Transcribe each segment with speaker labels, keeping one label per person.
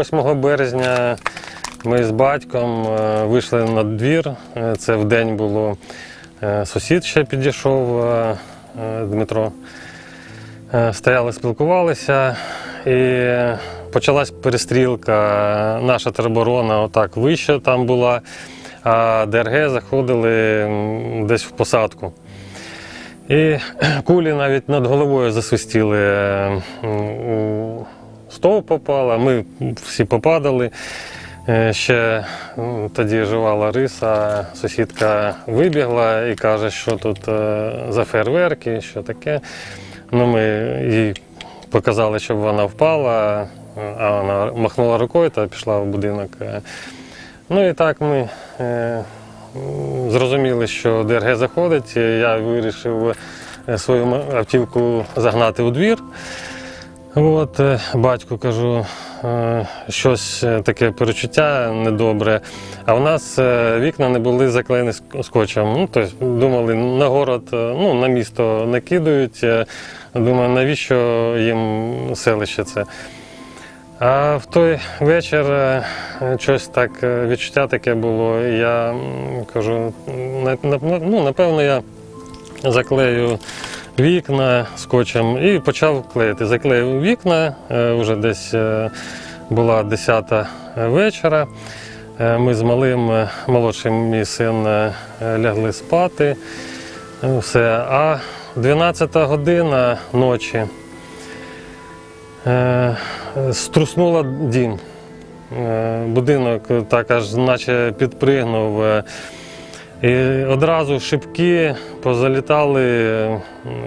Speaker 1: 8 березня ми з батьком е, вийшли на двір. Е, Це в день було. Е, Сусід ще підійшов Дмитро. Стояли, спілкувалися, і почалась перестрілка. Наша тероборона отак вище там була, а ДРГ заходили десь в посадку. І кулі навіть над головою засвистіли. У стовп попала, ми всі попадали. Е, Ще тоді жива Лариса, сусідка вибігла і каже, що тут е, за фейерверки, що таке. Ну, ми їй показали, щоб вона впала, а вона махнула рукою та пішла в будинок. Е, Ну і так ми зрозуміли, що ДРГ заходить. Я вирішив свою автівку загнати у двір. От, е, батьку кажу, е, щось е, таке перечуття недобре. А у нас вікна не були заклеєні ск- скотчем. Ну, тобто, думали, на город, ну, на місто накидують. Е, Думаю, навіщо їм селище це? А в той вечір щось так відчуття таке було. Я кажу, ну, напевно, я заклею вікна скотчем і почав клеїти. Заклеїв вікна, е, вже десь е, була 10 вечора. Е, Ми з малим, молодшим мій син лягли спати. Е, Все. А 12 година ночі струснула дім. Будинок так аж наче підпригнув. І одразу шибки позалітали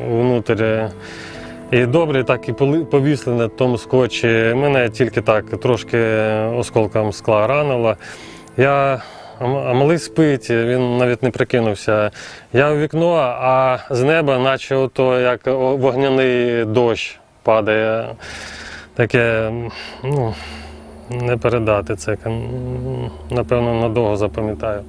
Speaker 1: внутрі. І добре так і повісли на тому скотчі. Мене тільки так трошки осколком скла ранило. Я, а малий спить, він навіть не прикинувся. Я у вікно, а з неба, наче ото як вогняний дощ падає. Таке, ну, не передати це. Напевно, надовго запам'ятаю.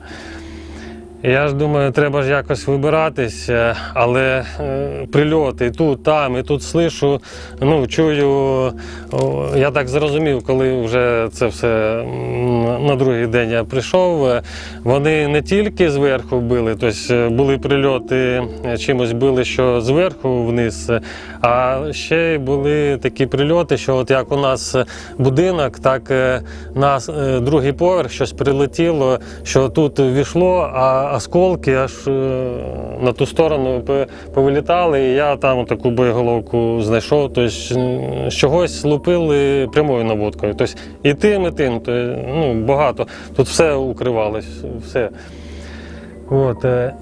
Speaker 1: Я ж думаю, треба ж якось вибиратись, е, але е, прильоти тут, там, і тут слышу, ну, чую. Я так зрозумів, коли вже це все на другий день я прийшов. е, Вони не тільки зверху били, тобто були прильоти, чимось били, що зверху вниз, а ще й були такі прильоти, що от як у нас будинок, так на другий поверх щось прилетіло, що тут війшло, а осколки аж е, на ту сторону повилітали, і я там таку боєголовку знайшов. Тобто чогось лупили прямою наводкою. Тобто і тим, і тим. То, ну, багато. Тут все укривалось, все. От, е,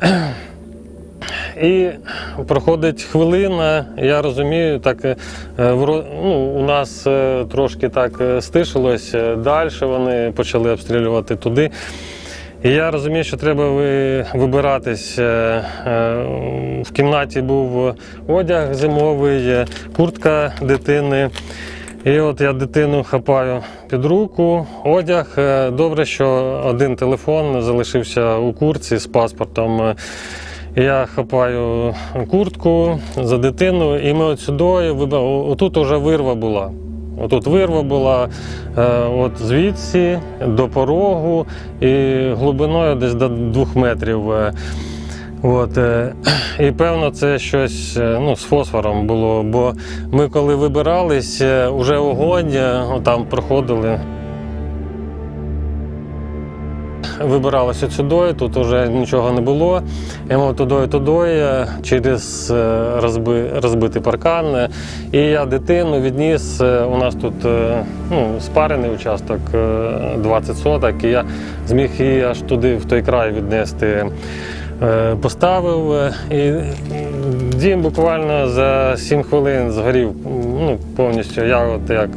Speaker 1: і проходить хвилина, я розумію, так е, ну, у нас трошки так стишилось, далі вони почали обстрілювати туди. І я розумію, що треба ви- вибиратись. Е, е, В кімнаті був одяг зимовий, е, куртка дитини. І от я дитину хапаю під руку, одяг. Добре, що один телефон залишився у курці з паспортом. Я хапаю куртку за дитину, і ми от сюди Отут вже вирва була. Отут вирва була е, от звідси до порогу і глибиною десь до двох метрів. е. От, е, і певно, це щось ну, з фосфором було, бо ми коли вибирались, уже огонь там проходили. Вибиралися сюди, тут вже нічого не було. І ми туди, туди е, через е, розби, розбитий паркан. І я дитину відніс. е, У нас тут ну, спарений участок е, 20 соток, і я зміг її аж туди, в той край віднести. Поставив і дім буквально за 7 хвилин згорів ну, повністю. Я от як.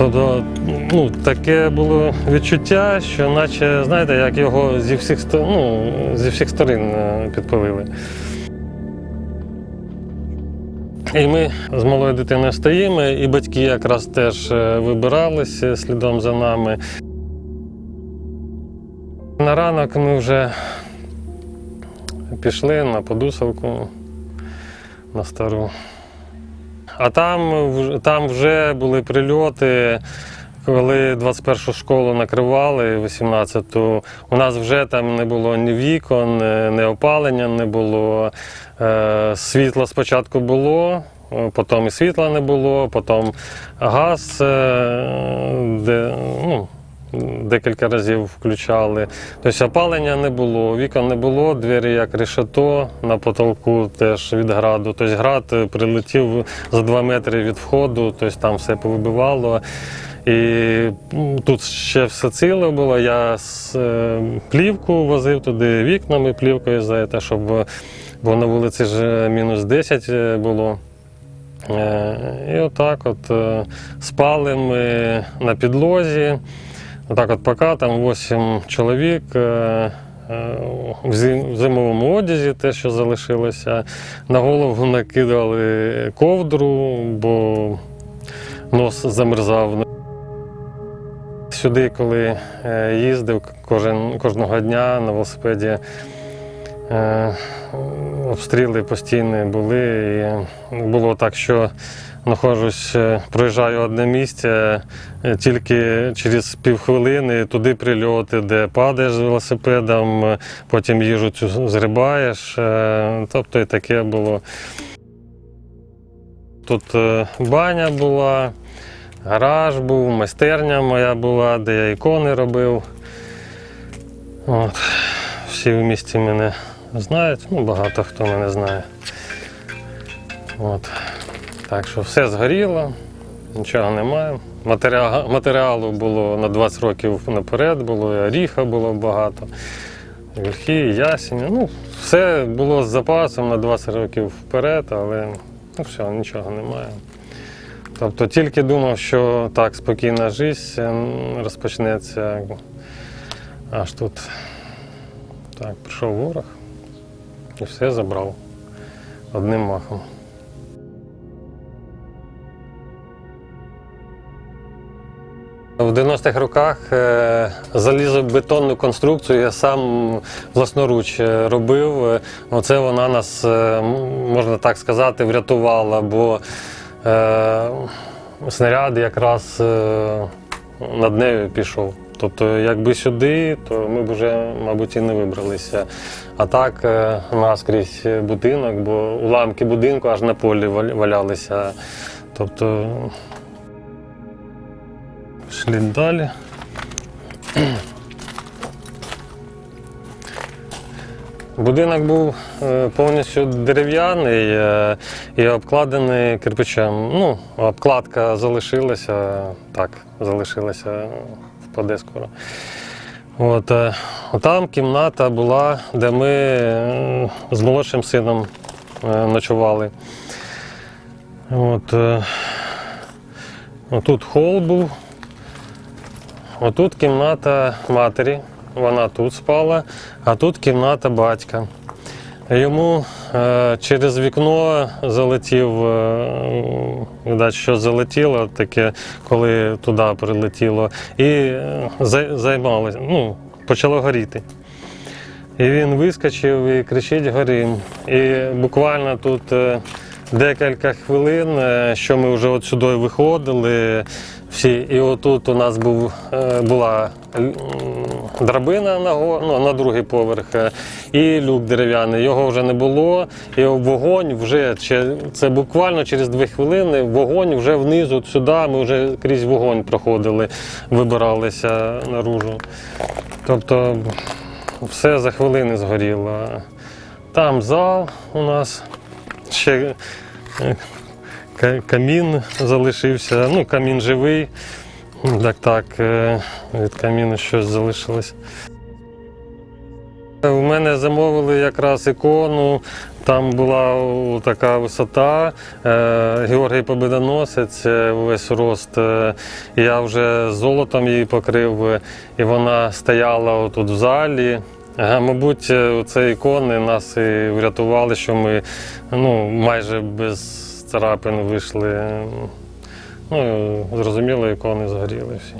Speaker 1: Тобто, ну, таке було відчуття, що наче, знаєте, як його зі всіх, ну, зі всіх сторон е, підпалили. І ми з малою дитиною стоїмо, і батьки якраз теж е, вибиралися слідом за нами. На ранок ми вже пішли на подусовку на стару. А там, там вже були прильоти коли 21 школу накривали, 18-ту, у нас вже там не було ні вікон, е, ні опалення не було. світла Світло спочатку було, е, потім і світла не було, потім газ, е, де, ну, декілька разів включали. Тобто опалення не було, вікон не було, двері як решето на потолку теж від граду. Тобто град е, прилетів за 2 метри від входу, тобто там все повибивало. І тут ще все ціле було. Я з, е, плівку возив туди вікнами, плівкою за те, щоб е, бо на вулиці ж мінус 10 е, було. Е, І отак от е, спали ми на підлозі. Отак от пока там 8 чоловік е, е, в зимовому одязі, те, що залишилося. На голову накидали ковдру, бо нос замерзав. Сюди, коли е, їздив кожен, кожного дня на велосипеді, обстріли постійні були. І було так, що знаходжусь, е, проїжджаю одне місце, е, тільки через півхвилини туди прильоти, де падаєш з велосипедом, е, потім їжу цю зрибаєш. е, Тобто і таке було. Тут е, баня була, гараж був, майстерня моя була, де я ікони робив. От. Всі в місті мене знають, ну багато хто мене знає. От. Так що все згоріло, нічого немає. Матеріа- матеріалу було на 20 років наперед, було і оріха було багато. і і ясені. Ну, все було з запасом на 20 років вперед, але ну, все, нічого немає. Тобто тільки думав, що так, спокійна життя розпочнеться. Аж тут так, прийшов ворог і все забрав одним махом. В 90-х роках е, залізобетонну конструкцію я сам власноруч е, робив. Оце вона нас, е, можна так сказати, врятувала, бо снаряд якраз над нею пішов. Тобто, якби сюди, то ми б вже, мабуть, і не вибралися. А так е, наскрізь будинок, бо уламки будинку аж на полі вал- валялися. Тобто Пішли далі. Будинок був е, повністю дерев'яний е, і обкладений кирпичем. Ну, обкладка залишилася, так, залишилася, впаде скоро. От, е, там кімната була, де ми е, з молодшим сином е, ночували. От, отут хол був. Отут кімната матері, вона тут спала, а тут кімната батька. Йому через вікно залетів, е, видать, що залетіло, таке, коли туди прилетіло, і е, займалося, ну, почало горіти. І він вискочив і кричить горім. І буквально тут е, декілька хвилин, е, що ми вже от сюди виходили. Всі, і отут у нас був, е, була драбина на, ну, на другий поверх е, і люк дерев'яний. Його вже не було. І вогонь вже це буквально через дві хвилини. Вогонь вже внизу сюди. Ми вже крізь вогонь проходили, вибиралися наружу. Тобто все за хвилини згоріло. Там зал у нас ще е, камін залишився. Ну, камін живий. Так, так, е, від каміну щось залишилось. У мене замовили якраз ікону, там була така висота, е, Георгій Победоносець, е, весь рост. Я вже золотом її покрив, і вона стояла тут в залі. Мабуть, ці ікони нас і врятували, що ми ну, майже без царапин вийшли. Ну, зрозуміло, ікони згоріли всі.